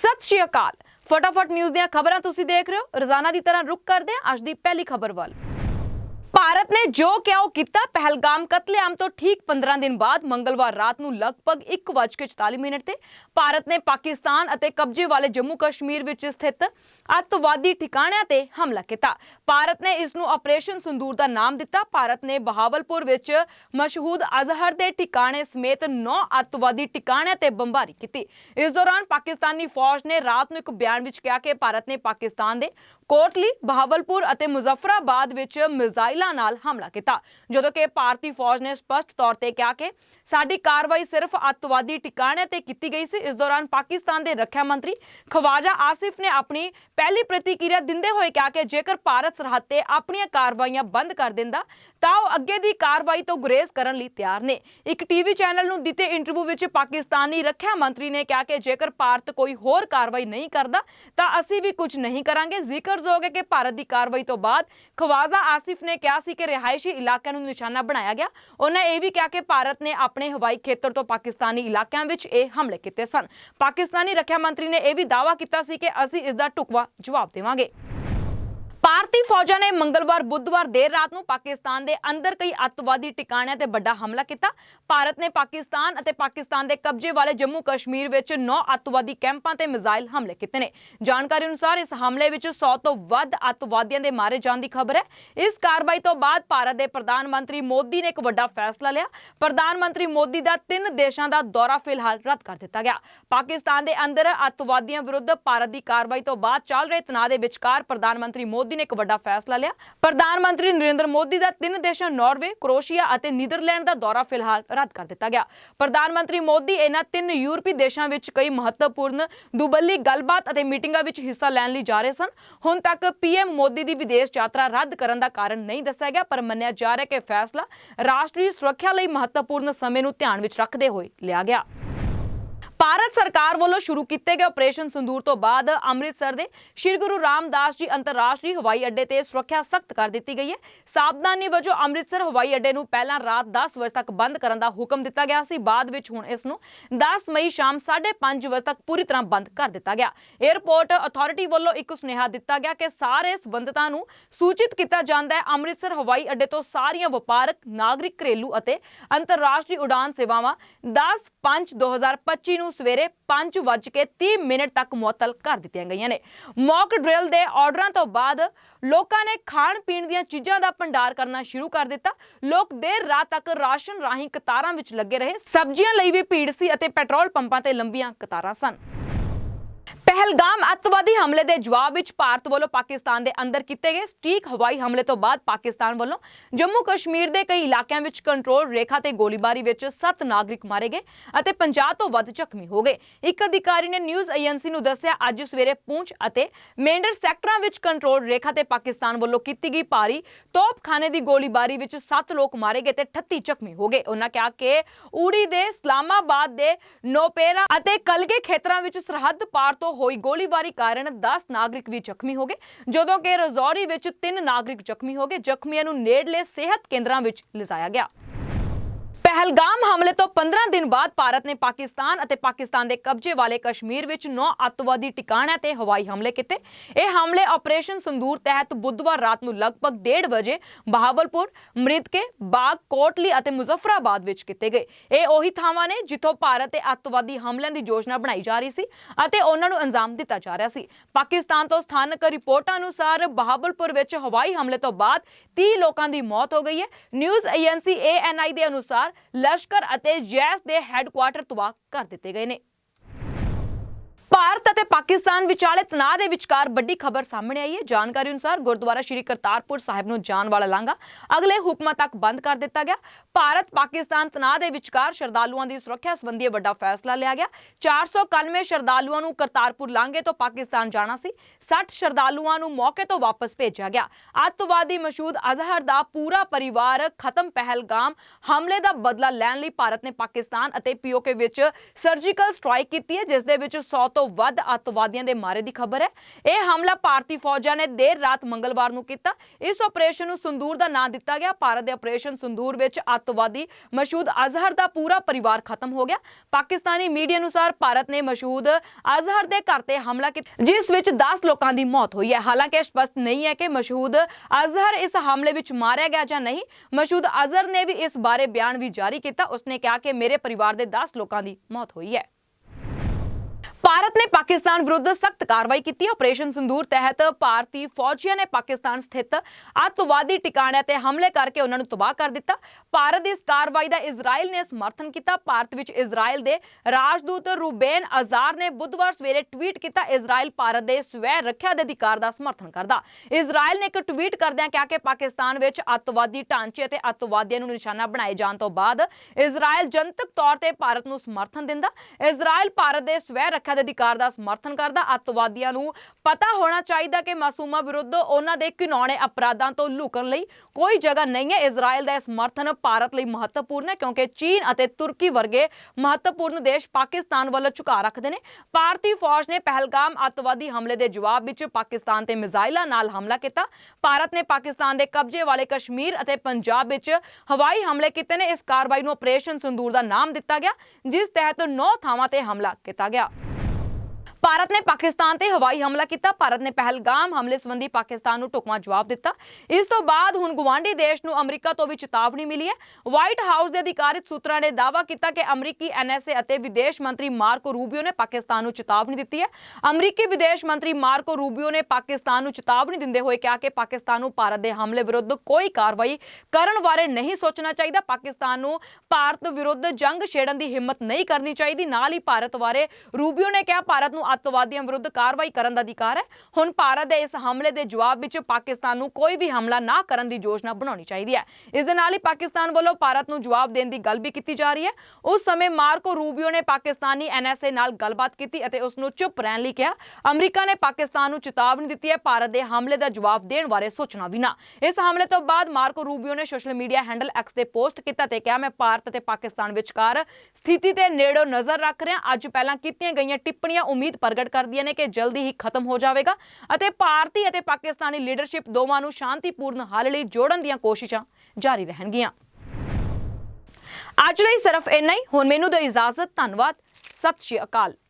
ਸਤਿ ਸ਼੍ਰੀ ਅਕਾਲ। ਫਟਾਫਟ ਨਿਊਜ਼ ਦੀਆਂ ਖਬਰਾਂ ਤੁਸੀਂ ਦੇਖ ਰਹੇ ਹੋ। ਰੋਜ਼ਾਨਾ ਦੀ ਤਰ੍ਹਾਂ ਰੁਕ ਕਰਦੇ ਹਾਂ। ਅੱਜ ਦੀ ਪਹਿਲੀ ਖਬਰ ਵੱਲ। ਭਾਰਤ ਨੇ ਜੋ ਕਿਹਾ, ਉਹ ਕੀਤਾ। ਪਹਿਲਗਾਮ ਕਤਲੇਆਮ ਤੋਂ ਠੀਕ 15 ਦਿਨ ਬਾਅਦ ਮੰਗਲਵਾਰ ਰਾਤ ਨੂੰ ਲਗਭਗ 1:44 ਮਿੰਟ ਤੇ ਭਾਰਤ ਨੇ ਪਾਕਿਸਤਾਨ ਅਤੇ ਕਬਜ਼ੇ ਵਾਲੇ ਜੰਮੂ ਕਸ਼ਮੀਰ ਵਿੱਚ ਸਥਿਤ ਅੱਤਵਾਦੀ ਠਿਕਾਣਿਆਂ ਤੇ ਹਮਲਾ ਕੀਤਾ। ਭਾਰਤ ਨੇ ਇਸ ਨੂੰ ਆਪਰੇਸ਼ਨ ਸੰਦੂਰ ਦਾ ਨਾਮ ਦਿੱਤਾ। ਭਾਰਤ ਨੇ ਬਹਾਵਲਪੁਰ ਵਿੱਚ ਮਸ਼ਹੂਦ ਅਜ਼ਹਰ ਦੇ ਠਿਕਾਣੇ ਸਮੇਤ 9 ਅੱਤਵਾਦੀ ਠਿਕਾਣਿਆਂ ਤੇ ਬੰਬਾਰੀ ਕੀਤੀ। ਇਸ ਦੌਰਾਨ ਪਾਕਿਸਤਾਨੀ ਫੌਜ ਨੇ ਰਾਤ ਨੂੰ ਇੱਕ ਬਿਆਨ ਵਿੱਚ ਕਿਹਾ ਕਿ ਭਾਰਤ ਨੇ ਪਾਕਿਸਤਾਨ ਦੇ ਕੋਟਲੀ, ਬਹਾਵਲਪੁਰ ਅਤੇ ਮੁਜ਼ਫਰਾਬਾਦ ਵਿੱਚ ਮਿਜ਼ਾਈਲਾਂ ਨਾਲ ਹਮਲਾ ਕੀਤਾ। ਜਦੋਂ ਕਿ ਭਾਰਤੀ ਫੌਜ ਨੇ ਸਪਸ਼ਟ ਤੌਰ ਤੇ ਕਿਹਾ ਕਿ ਸਾਡੀ ਕਾਰਵਾਈ ਸਿਰਫ ਅੱਤਵਾਦੀ ਟਿਕਾਣਿਆਂ ਤੇ ਕੀਤੀ ਗਈ ਸੀ। ਇਸ ਦੌਰਾਨ ਪਾਕਿਸਤਾਨ ਦੇ ਰੱਖਿਆ ਮੰਤਰੀ ਖਵਾਜਾ ਆਸਿਫ ਨੇ ਆਪਣੀ ਪਹਿਲੀ ਪ੍ਰਤੀਕਿਰਿਆ ਦਿੰਦੇ ਹੋਏ ਕਿਹਾ ਕਿ ਜੇਕਰ ਭਾਰਤ ਸਰਹੱਦ ਤੇ ਆਪਣੀਆਂ ਕਾਰਵਾਈਆਂ ਬੰਦ ਕਰ ਦਿੰਦਾ, ਤਾਂ ਉਹ ਅੱਗੇ ਦੀ ਕਾਰਵਾਈ ਤੋਂ ਗੁਰੇਜ਼ ਕਰਨ ਲਈ ਤਿਆਰ ਨੇ। ਇੱਕ ਟੀਵੀ ਚੈਨਲ ਨੂੰ ਦਿੱਤੇ ਇੰਟਰਵਿਊ ਵਿੱਚ ਪਾਕਿਸਤਾਨੀ ਰੱਖਿਆ ਮੰਤਰੀ ਨੇ ਕਿਹਾ ਕਿ ਜੇਕਰ ਭਾਰਤ ਕੋਈ ਹੋਰ ਕਾਰਵਾਈ ਨਹੀਂ ਕਰਦਾ, ਤਾਂ ਅਸੀਂ ਵੀ ਕੁਝ ਨਹੀਂ ਕਰਾਂਗੇ। ਜ਼ਿਕਰਯੋਗ ਹੈ ਕਿ ਭਾਰਤ ਦੀ ਕਾਰਵਾਈ ਤੋਂ ਬਾਅਦ ਖਵਾਜਾ ਆਸਿਫ ਨੇ ਕਿਹਾ ਸੀ ਕਿ ਰਿਹਾਇਸ਼ੀ ਇਲਾਕਿਆਂ ਨੂੰ ਨਿਸ਼ਾਨਾ ਬਣਾਇਆ ਗਿਆ। ਉਹਨਾਂ ਇਹ ਵੀ ਕਿਹਾ ਕਿ ਭਾਰਤ ਨੇ ਆਪਣੇ ਹਵਾਈ ਖੇਤਰ ਤੋਂ ਪਾਕਿਸਤਾਨੀ ਇਲਾਕਿਆਂ ਵਿੱਚ ਇਹ ਹਮਲੇ ਕੀਤੇ ਸਨ। ਪਾਕਿਸਤਾਨੀ ਰੱਖਿਆ ਮੰਤਰੀ ਨੇ ਇਹ ਵੀ ਦਾਅਵਾ ਕੀਤਾ ਸੀ ਕਿ ਅਸੀਂ ਇਸ ਦਾ ਟੁਕਵਾ ਜਵਾਬ ਦੇਵਾਂਗੇ। ਭਾਰਤੀ ਫੌਜਾਂ ਨੇ ਮੰਗਲਵਾਰ, ਬੁੱਧਵਾਰ ਦੇਰ ਰਾਤ ਨੂੰ ਪਾਕਿਸਤਾਨ ਦੇ ਅੰਦਰ ਕਈ ਅੱਤਵਾਦੀ ਟਿਕਾਣਿਆਂ ਤੇ ਵੱਡਾ ਹਮਲਾ ਕੀਤਾ। ਭਾਰਤ ਨੇ ਪਾਕਿਸਤਾਨ ਅਤੇ ਪਾਕਿਸਤਾਨ ਦੇ ਕਬਜ਼ੇ ਵਾਲੇ ਜੰਮੂ ਕਸ਼ਮੀਰ ਵਿੱਚ 9 ਅੱਤਵਾਦੀ ਕੈਂਪਾਂ ਤੇ ਮਿਜ਼ਾਈਲ ਹਮਲੇ ਕੀਤੇ ਨੇ। ਜਾਣਕਾਰੀ ਅਨੁਸਾਰ ਇਸ ਹਮਲੇ ਵਿੱਚ 100 ਤੋਂ ਵੱਧ ਅੱਤਵਾਦੀਆਂ ਦੇ ਮਾਰੇ ਜਾਣ ਦੀ ਖਬਰ ਹੈ। ਇਸ ਕਾਰਵਾਈ ਤੋਂ ਬਾਅਦ ਭਾਰਤ ਦੇ ਪ੍ਰਧਾਨ ਮੰਤਰੀ ਮੋਦੀ ਨੇ ਇੱਕ ਵੱਡਾ ਫੈਸਲਾ ਲਿਆ। ਪ੍ਰਧਾਨ ਮੰਤਰੀ ਮੋਦੀ ਦਾ ਤਿੰਨ ਦੇਸ਼ਾਂ ਦਾ ਦੌਰਾ ਫਿਲਹਾਲ ਰੱਦ ਕਰ ਦਿੱਤਾ ਗਿਆ। ਪਾਕਿਸਤਾਨ ਦੇ ਅੰਦਰ ਅੱਤਵਾਦੀਆਂ ਵਿਰੁੱਧ ਭਾਰਤ ਦੀ ਕਾਰਵਾਈ ਤੋਂ ਬਾਅਦ ਚੱਲ ਰਹੇ ਤਣਾਅ ਦੇ ਵਿਚਕਾਰ ਪ੍ਰਧਾਨ ਮੰਤਰੀ ਮੋਦੀ ਨੇ ਇੱਕ ਵੱਡਾ ਫੈਸਲਾ ਲਿਆ। ਪ੍ਰਧਾਨ ਮੰਤਰੀ ਨਰਿੰਦਰ ਮੋਦੀ ਦਾ ਤਿੰਨ ਦੇਸ਼ਾਂ, ਨਾਰਵੇ ਕ੍ਰੋਏਸ਼ੀਆ ਅਤੇ ਨੀਦਰਲੈਂਡ ਦਾ ਦੌਰਾ ਫਿਲਹਾਲ ਰੱਦ ਕਰ ਦਿੱਤਾ ਗਿਆ। ਪ੍ਰਧਾਨ ਮੰਤਰੀ ਮੋਦੀ ਇਹਨਾਂ ਤਿੰਨ ਯੂਰਪੀ ਦੇਸ਼ਾਂ ਵਿੱਚ ਕਈ ਮਹੱਤਵਪੂਰਨ ਦੁਬੱਲੀ ਗੱਲਬਾਤ ਅਤੇ ਮੀਟਿੰਗਾਂ ਵਿੱਚ ਹਿੱਸਾ ਲੈਣ ਲਈ ਜਾ ਰਹੇ ਸਨ। ਹੁਣ ਤੱਕ ਪੀਐਮ ਮੋਦੀ ਦੀ ਵਿਦੇਸ਼ ਯਾਤਰਾ ਰੱਦ ਕਰਨ ਦਾ ਕਾਰਨ ਨਹੀਂ ਦੱਸਿਆ ਗਿਆ, ਪਰ ਮੰਨਿਆ ਜਾ ਰਿਹਾ ਕਿ ਫੈਸਲਾ ਰਾਸ਼ਟਰੀ ਸੁਰੱਖਿਆ ਲਈ ਮਹੱਤਵਪੂਰਨ ਸਮੇਂ ਨੂੰ ਧਿਆਨ ਵਿੱਚ ਰੱਖਦੇ ਹੋਏ ਲਿਆ ਗਿਆ। ਭਾਰਤ ਸਰਕਾਰ ਵੱਲੋਂ ਸ਼ੁਰੂ ਕੀਤੇ ਗਏ ਆਪਰੇਸ਼ਨ ਸੰਦੂਰ ਤੋਂ ਬਾਅਦ ਅੰਮ੍ਰਿਤਸਰ ਦੇ ਸ਼੍ਰੀ ਗੁਰੂ ਰਾਮਦਾਸ ਜੀ ਅੰਤਰਰਾਸ਼ਟਰੀ ਹਵਾਈ ਅੱਡੇ ਤੇ ਸੁਰੱਖਿਆ ਸਖਤ ਕਰ ਦਿੱਤੀ ਗਈ ਹੈ। ਸਾਵਧਾਨੀ ਵਜੋਂ ਅੰਮ੍ਰਿਤਸਰ ਹਵਾਈ ਅੱਡੇ ਨੂੰ ਪਹਿਲਾਂ ਰਾਤ 10 ਵਜੇ ਤੱਕ ਬੰਦ ਕਰਨ ਦਾ ਹੁਕਮ ਦਿੱਤਾ ਗਿਆ ਸੀ। ਬਾਅਦ ਵਿੱਚ ਹੁਣ ਇਸ ਨੂੰ 10 ਮਈ ਸ਼ਾਮ 5:30 ਵਜੇ ਤੱਕ ਪੂਰੀ ਤਰ੍ਹਾਂ ਬੰਦ ਕਰ ਦਿੱਤਾ ਗਿਆ। 에ਅਰਪੋਰਟ ਅਥਾਰਟੀ ਵੱਲੋਂ ਇੱਕ ਸੁਨੇਹਾ ਦਿੱਤਾ ਗਿਆ ਕਿ ਸਾਰੇ ਸਬੰਧਤਾਂ ਨੂੰ ਸੂਚਿਤ ਕੀਤਾ ਜਾਂਦਾ ਹੈ, ਅੰਮ੍ਰਿਤਸਰ ਹਵਾਈ ਅੱਡੇ ਤੋਂ ਸਾਰੀਆਂ ਵਪਾਰਕ, ਨਾਗਰਿਕ ਘਰੇਲੂ ਅਤੇ ਅੰਤਰਰਾਸ਼ਟਰੀ ਉਡਾਨ ਸੇਵਾਵਾਂ 10/5/2025 ਨੂੰ ਸਵੇਰੇ 5:30 ਮਿੰਟ ਤੱਕ ਮੁਅੱਤਲ ਕਰ ਦਿੱਤੀਆਂ ਗਈਆਂ ਨੇ। ਮੌਕ ਡ੍ਰਿਲ ਦੇ ਆਰਡਰਾਂ ਤੋਂ ਬਾਅਦ ਲੋਕਾਂ ਨੇ ਖਾਣ ਪੀਣ ਦੀਆਂ ਚੀਜ਼ਾਂ ਦਾ ਭੰਡਾਰ ਕਰਨਾ ਸ਼ੁਰੂ ਕਰ ਦਿੱਤਾ। ਲੋਕ ਦੇਰ ਰਾਤ ਤੱਕ ਰਾਸ਼ਨ ਰਾਹੀਂ ਕਤਾਰਾਂ ਵਿੱਚ ਲੱਗੇ ਰਹੇ। ਸਬਜ਼ੀਆਂ ਲਈ ਵੀ ਭੀੜ ਸੀ ਅਤੇ ਪੈਟਰੋਲ ਪੰਪਾਂ ਤੇ ਲੰਬੀਆਂ ਕਤਾਰਾਂ ਸਨ। ਪਹਿਲਗਾਮ ਅੱਤਵਾਦੀ ਹਮਲੇ ਦੇ ਜਵਾਬ ਵਿੱਚ ਭਾਰਤ ਵੱਲੋਂ ਪਾਕਿਸਤਾਨ ਦੇ ਅੰਦਰ ਕੀਤੇ ਗਏ ਸਟੀਕ ਹਵਾਈ ਹਮਲੇ ਤੋਂ ਬਾਅਦ ਪਾਕਿਸਤਾਨ ਵੱਲੋਂ ਜੰਮੂ ਕਸ਼ਮੀਰ ਦੇ ਕਈ ਇਲਾਕਿਆਂ ਵਿੱਚ ਕੰਟਰੋਲ ਰੇਖਾ ਤੇ ਗੋਲੀਬਾਰੀ ਵਿੱਚ 7 ਨਾਗਰਿਕ ਮਾਰੇ ਗਏ ਅਤੇ 50 ਤੋਂ ਵੱਧ ਜ਼ਖਮੀ ਹੋ ਗਏ। ਇੱਕ ਅਧਿਕਾਰੀ ਨੇ ਨਿਊਜ਼ ਏਜੰਸੀ ਨੂੰ ਦੱਸਿਆ, ਅੱਜ ਸਵੇਰੇ ਪੂੰਛ ਅਤੇ ਮੇਂਡਰ ਸੈਕਟਰਾਂ ਵਿੱਚ ਕੰਟਰੋਲ ਰੇਖਾ ਤੇ ਪਾਕਿਸਤਾਨ ਵੱਲੋਂ ਕੀਤੀ ਗਈ ਭਾਰੀ ਤੋਪਖਾਨੇ ਦੀ ਗੋਲੀਬਾਰੀ ਵਿੱਚ 7 ਲੋਕ ਮਾਰੇ ਗਏ ਤੇ 38 ਜ਼ਖਮੀ ਹੋ ਗਏ। ਉਹਨਾਂ ਕਿਹਾ ਕਿ ਉੜੀ ਦੇ ਇਸਲਾਮਾਬਾਦ ਦੇ ਨੋਪੇਰਾ ਅਤੇ ਕਲਗੇ ਖੇਤਰਾਂ ਵਿੱਚ ਸਰਹੱਦ ਪਾਰ ਤੋਂ ਹੋਈ ਗੋਲੀਬਾਰੀ ਕਾਰਨ 10 ਨਾਗਰਿਕ ਵੀ ਜ਼ਖਮੀ ਹੋ ਗਏ। ਜਦੋਂ ਕਿ ਰਜ਼ੌਰੀ ਵਿੱਚ 3 ਨਾਗਰਿਕ ਜ਼ਖਮੀ ਹੋ ਗਏ। ਜ਼ਖਮੀਆਂ ਨੂੰ ਨੇੜਲੇ ਸਿਹਤ ਕੇਂਦਰਾਂ ਵਿੱਚ ਲਿਜਾਇਆ ਗਿਆ। ਪਹਿਲਗਾਮ ਹਮਲੇ ਤੋਂ 15 ਦਿਨ ਬਾਅਦ ਭਾਰਤ ਨੇ ਪਾਕਿਸਤਾਨ ਅਤੇ ਪਾਕਿਸਤਾਨ ਦੇ ਕਬਜ਼ੇ ਵਾਲੇ ਕਸ਼ਮੀਰ ਵਿੱਚ 9 ਅੱਤਵਾਦੀ ਟਿਕਾਣਿਆਂ ਤੇ ਹਵਾਈ ਹਮਲੇ ਕੀਤੇ। ਇਹ ਹਮਲੇ ਆਪਰੇਸ਼ਨ ਸੰਦੂਰ ਤਹਿਤ ਬੁੱਧਵਾਰ ਰਾਤ ਨੂੰ ਲਗਭਗ 1:30 ਵਜੇ ਬਹਾਵਲਪੁਰ, ਮ੍ਰਿਤਕੇ, ਬਾਗ, ਕੋਟਲੀ ਅਤੇ ਮੁਜ਼ਫਰਾਬਾਦ ਵਿੱਚ ਕੀਤੇ ਗਏ। ਇਹ ਉਹੀ ਥਾਵਾਂ ਨੇ ਜਿੱਥੋਂ ਭਾਰਤ ਤੇ ਅੱਤਵਾਦੀ ਹਮਲਿਆਂ ਦੀ ਯੋਜਨਾ ਬਣਾਈ ਜਾ ਰਹੀ ਸੀ ਅਤੇ ਉਹਨਾਂ ਨੂੰ ਅੰਜਾਮ ਦਿੱਤਾ ਜਾ ਰਿਹਾ ਸੀ। ਪਾਕਿਸਤਾਨ ਤੋਂ ਸਥਾਨਕ ਰਿਪੋਰਟਾਂ ਅਨੁਸਾਰ ਬਹਾਵਲਪੁਰ ਵਿੱਚ ਹਵਾਈ ਹਮਲੇ ਤੋਂ ਬਾਅਦ 30 ਲੋਕਾਂ ਦੀ ਮੌਤ ਹੋ ਗਈ ਹੈ। ਨਿਊਜ਼ ਏਜੰਸੀ ਏਐਨਆਈ ਦੇ ਅਨੁਸਾਰ ਲਸ਼ਕਰ ਅਤੇ ਜੈਸ਼ ਦੇ ਹੈੱਡਕੁਆਰਟਰ ਤਬਾਹ ਕਰ ਦਿੱਤੇ ਗਏ ਨੇ। ਭਾਰਤ ਅਤੇ ਪਾਕਿਸਤਾਨ ਵਿਚਾਲੇ ਤਣਾਅ ਦੇ ਵਿਚਕਾਰ ਵੱਡੀ ਖਬਰ ਸਾਹਮਣੇ ਆਈ ਹੈ। ਜਾਣਕਾਰੀ ਅਨੁਸਾਰ ਗੁਰਦੁਆਰਾ ਸ਼੍ਰੀ ਕਰਤਾਰਪੁਰ ਸਾਹਿਬ ਨੂੰ ਜਾਣ ਵਾਲਾ ਲਾਂਘਾ ਅਗਲੇ ਹੁਕਮਾਂ ਤੱਕ ਬੰਦ ਕਰ ਦਿੱਤਾ ਗਿਆ। ਭਾਰਤ ਪਾਕਿਸਤਾਨ ਤਣਾਅ ਦੇ ਵਿਚਕਾਰ ਸ਼ਰਧਾਲੂਆਂ ਦੀ ਸੁਰੱਖਿਆ ਸੰਬੰਧੀ ਵੱਡਾ ਫੈਸਲਾ ਲਿਆ ਗਿਆ। 491 ਸ਼ਰਧਾਲੂਆਂ ਨੂੰ ਕਰਤਾਰਪੁਰ ਲਾਂਘੇ ਤੋਂ ਪਾਕਿਸਤਾਨ ਜਾਣਾ ਸੀ। 60 ਸ਼ਰਧਾਲੂਆਂ ਨੂੰ ਮੌਕੇ ਤੋਂ ਵਾਪਸ ਭੇਜਿਆ ਗਿਆ। ਅੱਤਵਾਦੀ ਮਸ਼ਹੂਦ ਅਜ਼ਹਰ ਦਾ ਪੂਰਾ ਪਰਿਵਾਰ ਖਤਮ ਪਹਿਲਗਾਮ ਹਮਲੇ ਦਾ ਬਦਲਾ ਲੈਣ ਲਈ ਭਾਰਤ ਨੇ ਪਾਕਿਸਤਾਨ ਅਤੇ ਪੀਓਕੇ ਵਿੱਚ ਸਰਜੀਕਲ ਸਟ੍ਰਾਈਕ ਕੀਤੀ ਹੈ, ਜਿਸ ਦੇ ਵਿੱਚ 100 ਤੋਂ ਵੱਧ ਅੱਤਵਾਦੀਆਂ ਦੇ ਮਾਰੇ ਦੀ ਖਬਰ ਹੈ। ਇਹ ਹਮਲਾ ਭਾਰਤੀ ਫੌਜਾਂ ਨੇ ਦੇਰ ਰਾਤ ਮੰਗਲਵਾਰ ਨੂੰ ਕੀਤਾ। ਇਸ ਆਪਰੇਸ਼ਨ ਨੂੰ ਸੰਦੂਰ ਦਾ ਨਾਂ ਦਿੱਤਾ ਗਿਆ। ਭਾਰਤ ਦੇ ਆਪਰੇਸ਼ਨ ਸੰਦੂਰ ਵਿੱਚ ਅੱਤਵਾਦੀ ਮਸ਼ਹੂਦ ਅਜ਼ਹਰ ਦਾ ਪੂਰਾ ਪਰਿਵਾਰ ਖਤਮ ਹੋ ਗਿਆ। ਪਾਕਿਸਤਾਨੀ ਮੀਡੀਆ ਅਨੁਸਾਰ ਭਾਰਤ ਨੇ ਮਸ਼ਹੂਦ ਅਜ਼ਹਰ ਦੇ ਘਰ ਤੇ ਹਮਲਾ ਕੀਤਾ। ਜਿਸ ਵਿੱਚ 10 ਲੋਕਾਂ ਦੀ ਮੌਤ ਹੋਈ ਹੈ। ਹਾਲਾਂਕਿ ਇਹ ਸਪਸ਼ਟ ਨਹੀਂ ਹੈ ਕਿ ਮਸ਼ਹੂਦ ਅਜ਼ਹਰ ਇਸ ਹਮਲੇ ਵਿੱਚ ਮਾਰਿਆ ਗਿਆ ਜਾਂ ਨਹੀਂ। ਮਸ਼ਹੂਦ ਅਜ਼ਹਰ ਨੇ ਵੀ ਇਸ ਬਾਰੇ ਬਿਆਨ ਵੀ ਜਾਰੀ ਕੀਤਾ। ਉਸਨੇ ਕਿਹਾ ਕਿ ਮੇਰੇ ਪਰਿਵਾਰ ਦੇ 10 ਲੋਕਾਂ ਦੀ ਮੌਤ ਹੋਈ ਹੈ। ਭਾਰਤ ਨੇ ਪਾਕਿਸਤਾਨ ਵਿਰੁੱਧ ਸਖਤ ਕਾਰਵਾਈ ਕੀਤੀ। ਆਪਰੇਸ਼ਨ ਸੰਦੂਰ ਤਹਿਤ ਭਾਰਤੀ ਫੌਜੀਆਂ ਨੇ ਪਾਕਿਸਤਾਨ ਸਥਿਤ ਅੱਤਵਾਦੀ ਟਿਕਾਣਿਆਂ ਤੇ ਹਮਲੇ ਕਰਕੇ ਉਹਨਾਂ ਨੂੰ ਤਬਾਹ ਕਰ ਦਿੱਤਾ। ਭਾਰਤ ਦੀ ਇਸ ਕਾਰਵਾਈ ਦਾ ਇਜ਼ਰਾਈਲ ਨੇ ਸਮਰਥਨ ਕੀਤਾ। ਭਾਰਤ ਵਿੱਚ ਇਜ਼ਰਾਈਲ ਦੇ ਰਾਜਦੂਤ ਰੂਬੇਨ ਅਜ਼ਾਰ ਨੇ ਬੁੱਧਵਾਰ ਸਵੇਰੇ ਟਵੀਟ ਕੀਤਾ। ਇਜ਼ਰਾਈਲ ਭਾਰਤ ਦੇ ਸਵੈ ਰੱਖਿਆ ਦੇ ਅਧਿਕਾਰ ਦਾ ਸਮਰਥਨ ਕਰਦਾ। ਇਜ਼ਰਾਈਲ ਨੇ ਇੱਕ ਟਵੀਟ ਕਰਦਿਆਂ ਕਿਹਾ ਕਿ ਪਾਕਿਸਤਾਨ ਵਿੱਚ ਅੱਤਵਾਦੀ ਢਾਂਚੇ ਅਤੇ ਅੱਤਵਾਦੀਆਂ ਨੂੰ ਨਿਸ਼ਾਨਾ ਬਣਾਏ ਜਾਣ ਤੋਂ ਬਾਅਦ ਇਜ਼ਰਾਈਲ ਜਨਤਕ ਤੌਰ ਤੇ ਭਾਰਤ ਨੂੰ ਸਮਰਥਨ ਦਿੰਦਾ। ਇਜ਼ਰਾਈਲ ਭਾਰਤ ਦੇ ਸਵੈ ਰੱਖਿਆ ਦੇ ਅਧਿਕਾਰ ਦਾ ਸਮਰਥਨ ਕਰਦਾ, ਅੱਤਵਾਦੀਆਂ ਨੂੰ ਪਤਾ ਹੋਣਾ ਚਾਹੀਦਾ ਕਿ ਮਾਸੂਮਾਂ ਵਿਰੁੱਧ ਉਹਨਾਂ ਦੇ ਘਿਨੌਣੇ ਅਪਰਾਧਾਂ ਤੋਂ ਲੁਕਣ ਲਈ ਕੋਈ ਜਗ੍ਹਾ ਨਹੀਂ ਹੈ। ਇਜ਼ਰਾਈਲ ਦਾ ਇਹ ਸਮਰਥਨ ਭਾਰਤ ਲਈ ਮਹੱਤਵਪੂਰਨ ਹੈ ਕਿਉਂਕਿ ਚੀਨ ਅਤੇ ਤੁਰਕੀ ਵਰਗੇ ਮਹੱਤਵਪੂਰਨ ਦੇਸ਼ ਪਾਕਿਸਤਾਨ ਵੱਲ ਝੁਕਾਅ ਰੱਖਦੇ ਨੇ। ਭਾਰਤੀ ਫੌਜ ਨੇ ਪਹਿਲਗਾਮ ਅੱਤਵਾਦੀ ਹਮਲੇ ਦੇ ਜਵਾਬ ਵਿੱਚ ਪਾਕਿਸਤਾਨ ਤੇ ਮਿਜ਼ਾਈਲਾਂ ਨਾਲ ਹਮਲਾ ਕੀਤਾ। ਭਾਰਤ ਨੇ ਪਾਕਿਸਤਾਨ ਦੇ ਕਬਜ਼ੇ ਵਾਲੇ ਕਸ਼ਮੀਰ ਅਤੇ ਪੰਜਾਬ ਵਿੱਚ ਹਵਾਈ ਹਮਲੇ ਕੀਤੇ ਨੇ। ਇਸ ਕਾਰਵਾਈ ਨੂੰ ਆਪਰੇਸ਼ਨ ਸੰਦੂਰ ਦਾ ਨਾਮ ਦਿੱਤਾ ਗਿਆ, ਜਿਸ ਤਹਿਤ 9 ਥਾਵਾਂ ਤੇ ਹਮਲਾ ਕੀਤਾ ਗਿਆ। ਭਾਰਤ ਨੇ ਪਾਕਿਸਤਾਨ ਤੇ ਹਵਾਈ ਹਮਲਾ ਕੀਤਾ। ਭਾਰਤ ਨੇ ਪਹਿਲਗਾਮ ਹਮਲੇ ਸੰਬੰਧੀ ਪਾਕਿਸਤਾਨ ਨੂੰ ਢੁਕਵਾਂ ਜਵਾਬ ਦਿੱਤਾ। ਇਸ ਤੋਂ ਬਾਅਦ ਹੁਣ ਗਵਾਂਢੀ ਦੇਸ਼ ਨੂੰ ਅਮਰੀਕਾ ਤੋਂ ਵੀ ਚੇਤਾਵਨੀ ਮਿਲੀ ਹੈ। ਵਾਈਟ ਹਾਊਸ ਦੇ ਅਧਿਕਾਰਿਤ ਸੂਤਰਾਂ ਨੇ ਦਾਅਵਾ ਕੀਤਾ ਕਿ ਅਮਰੀਕੀ ਐਨਐਸਏ ਅਤੇ ਵਿਦੇਸ਼ ਮੰਤਰੀ ਮਾਰਕੋ ਰੂਬੀਓ ਨੇ ਪਾਕਿਸਤਾਨ ਨੂੰ ਚੇਤਾਵਨੀ ਦਿੱਤੀ ਹੈ। ਅਮਰੀਕੀ ਵਿਦੇਸ਼ ਮੰਤਰੀ ਮਾਰਕੋ ਰੂਬੀਓ ਨੇ ਪਾਕਿਸਤਾਨ ਨੂੰ ਚੇਤਾਵਨੀ ਦਿੰਦੇ ਹੋਏ ਕਿਹਾ ਕਿ ਪਾਕਿਸਤਾਨ ਨੂੰ ਭਾਰਤ ਦੇ ਹਮਲੇ ਵਿਰੁੱਧ ਕੋਈ ਕਾਰਵਾਈ ਕਰਨ ਬਾਰੇ ਨਹੀਂ ਸੋਚਣਾ ਚਾਹੀਦਾ। ਪਾਕਿਸਤਾਨ ਨੂੰ ਭਾਰਤ ਵਿਰੁੱਧ ਜੰਗ ਛੇੜਨ ਦੀ ਹਿੰਮਤ ਨਹੀਂ ਕਰਨੀ ਚਾਹੀਦੀ। ਨਾਲ ਹੀ ਭਾਰਤ ਬਾਰੇ ਰੂਬੀਓ ਨੇ ਕਿਹਾ, ਭਾਰਤ ਨੂੰ ਅੱਤਵਾਦੀਆਂ ਵਿਰੁੱਧ ਕਾਰਵਾਈ ਕਰਨ ਦਾ ਅਧਿਕਾਰ ਹੈ। ਹੁਣ ਭਾਰਤ ਦੇ ਇਸ ਹਮਲੇ ਦੇ ਜਵਾਬ ਵਿੱਚ ਪਾਕਿਸਤਾਨ ਨੂੰ ਕੋਈ ਵੀ ਹਮਲਾ ਨਾ ਕਰਨ ਦੀ ਯੋਜਨਾ ਬਣਾਉਣੀ ਚਾਹੀਦੀ ਹੈ। ਇਸ ਦੇ ਨਾਲ ਹੀ ਪਾਕਿਸਤਾਨ ਵੱਲੋਂ ਭਾਰਤ ਨੂੰ ਜਵਾਬ ਦੇਣ ਦੀ ਗੱਲ ਵੀ ਕੀਤੀ ਜਾ ਰਹੀ ਹੈ। ਉਸ ਸਮੇਂ ਮਾਰਕੋ ਰੂਬੀਓ ਨੇ ਪਾਕਿਸਤਾਨੀ ਐਨਐਸਏ ਨਾਲ ਗੱਲਬਾਤ ਕੀਤੀ ਅਤੇ ਉਸ ਨੂੰ ਚੁੱਪ ਰਹਿਣ ਲਈ ਕਿਹਾ। ਅਮਰੀਕਾ ਨੇ ਪਾਕਿਸਤਾਨ ਨੂੰ ਚੇਤਾਵਨੀ ਦਿੱਤੀ ਹੈ। ਭਾਰਤ ਦੇ ਹਮਲੇ ਦਾ ਜਵਾਬ ਦੇਣ ਬਾਰੇ ਸੋਚਣਾ ਵੀ ਨਾ। ਇਸ ਹਮਲੇ ਤੋਂ ਬਾਅਦ ਮਾਰਕੋ ਰੂਬੀਓ ਨੇ ਸੋਸ਼ਲ ਮੀਡੀਆ ਹੈਂਡਲ ਐਕਸ ਤੇ ਪੋਸਟ ਕੀਤਾ ਤੇ ਕਿਹਾ, ਮੈਂ ਭਾਰਤ ਅਤੇ ਪਾਕਿਸਤਾਨ ਵਿਚਕਾਰ ਸਥਿਤੀ ਤੇ ਨੇੜੋ ਨਜ਼ਰ ਰੱਖ ਰਿਹਾ। ਅੱਜ ਪਹਿਲਾਂ ਕੀਤੀਆਂ ਗਈਆਂ ਟਿੱਪਣੀਆਂ ਉਮੀਦ ਪ੍ਰਗਟ ਕਰਦੀਆਂ ਨੇ ਕਿ ਜਲਦੀ ਹੀ ਖਤਮ ਹੋ ਜਾਵੇਗਾ ਅਤੇ ਭਾਰਤੀ ਅਤੇ ਪਾਕਿਸਤਾਨੀ ਲੀਡਰਸ਼ਿਪ ਦੋਵਾਂ ਨੂੰ ਸ਼ਾਂਤੀਪੂਰਨ ਹੱਲ ਲਈ ਜੋੜਨ ਦੀਆਂ ਕੋਸ਼ਿਸ਼ਾਂ ਜਾਰੀ ਰਹਿਣਗੀਆਂ। ਅੱਜ ਲਈ ਸਿਰਫ ਇੰਨਾ ਹੀ। ਹੁਣ ਮੈਨੂੰ ਦਿਓ ਇਜਾਜ਼ਤ। ਧੰਨਵਾਦ। ਸਤਿ ਸ਼੍ਰੀ ਅਕਾਲ।